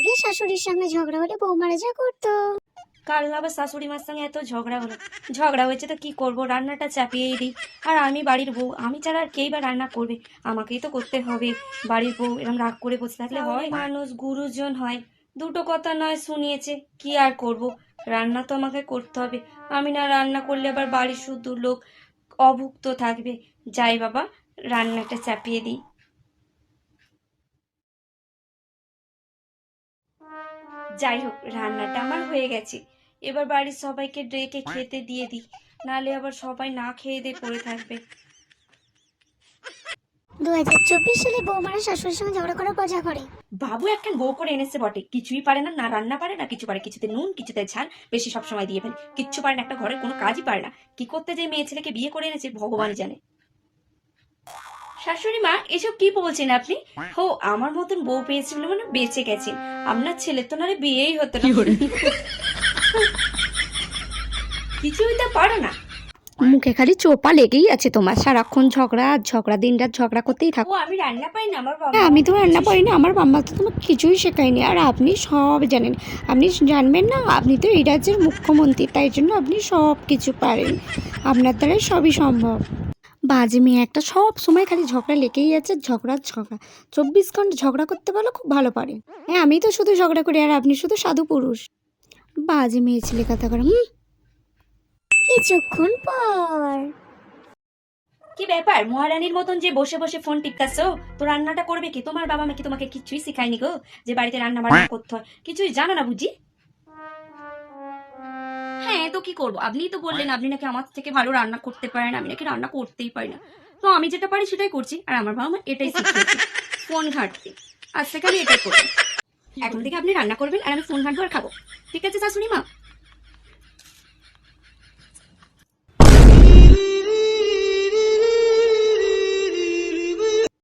আগে শাশুড়ির সঙ্গে ঝগড়া হলে বৌমারা যা করতো। কাল আবার শাশুড়ি মার সঙ্গে এত ঝগড়া হলো? ঝগড়া হয়েছে তো কি করব? রান্নাটা চাপিয়েই দিই। আর আমি বাড়ির বউ আমি ছাড়া আর কেই বা রান্না করবে? আমাকেই তো করতে হবে। বাড়ির বউ এরকম রাগ করে বসে থাকলে হয়? মানুষ গুরুজন হয়। দুটো কথা নয় শুনিয়েছে কি আর করব? রান্না তো আমাকে করতে হবে। আমি না রান্না করলে আবার বাড়ির শুদ্ধ লোক অভুক্ত থাকবে। যাই বাবা রান্নাটা চাপিয়ে দিই। যাই হোক রান্নাটা আমার হয়ে গেছে। এবার বাড়ির সবাইকে ডেকে খেতে দিয়ে দিই। নালে আবার সবাই না খেয়ে দিয়ে পড়ে থাকবে। দু হাজার চব্বিশ সালে বৌমারা শাশুড়ির সঙ্গে ঝগড়া করার মজা করে। বাবু একখান বউ করে এনেছে বটে। কিছুই পারে না না রান্না পারে না কিছু পারে। কিছুতে নুন কিছুতে ঝাল বেশি সব সময় দিয়ে ফেলে। কিচ্ছু পারে না একটা ঘরের কোনো কাজই পারে না। কি করতে যে মেয়ে ছেলেকে বিয়ে করে এনেছে ভগবান জানে। শাশুড়ি মা এসব কি বলছেন আপনি? হো আমার মতন বউ পেয়েছি বলে মানে বেঁচে গেছেন আপনার ছেলে তো নারে বিয়েই হতো না। কিছুই তো পারো না। মুখে খালি চোপা লেগেই আছে তোমার। সারাক্ষণ ঝগড়া আর ঝগড়া দিন রাত ঝগড়া করতেই থাকো। আমি রান্না পাই না আমার বাবা। হ্যাঁ, আমি তো রান্না পারি না। আমার বাবা তো তোমাকে কিছুই শেখায়নি আর আপনি সব জানেন। আপনি জানবেন না আপনি তো এই রাজ্যের মুখ্যমন্ত্রী। তাই জন্য আপনি সব কিছু পারেন। আপনার দ্বারাই সবই সম্ভব। বাজে মেয়ে একটা, সব সময় খালি ঝগড়া লেগেই আছে, ঝগড়া ঝগড়া। চব্বিশ ঘণ্টা ঝগড়া করতে পারলে খুব ভালো পারে। হ্যাঁ আমি তো শুধু ঝগড়া করি, আর আপনি শুধু সাধু পুরুষ। বাজে মেয়ে ছেলে কথা করে কিছুক্ষণ পর। কি ব্যাপার? মহারানীর মতন যে বসে বসে ফোন টিপকাছো তো রান্নাটা করবে কি? তোমার বাবা মা কি তোমাকে কিছুই শেখায়নি গো? যে বাড়িতে রান্না বান্না করতে হয়। কিছুই জানো না বুঝি? হ্যাঁ তো কি করব? আপনিই তো বললেন, আপনি নাকি আমার থেকে ভালো রান্না করতে পারেন, আমি নাকি রান্না করতেই পারি না। তো আমি যেটা পারি সেটাই করছি, আর আমার বাবা মা এটাই ফোন ঘাঁটতে। আজ থেকে আমি এটাই করব। এখন থেকে আপনি রান্না করবেন, আর আমি ফোন ঘাঁটবো আর খাব। ঠিক আছে, শাশুড়ি মা?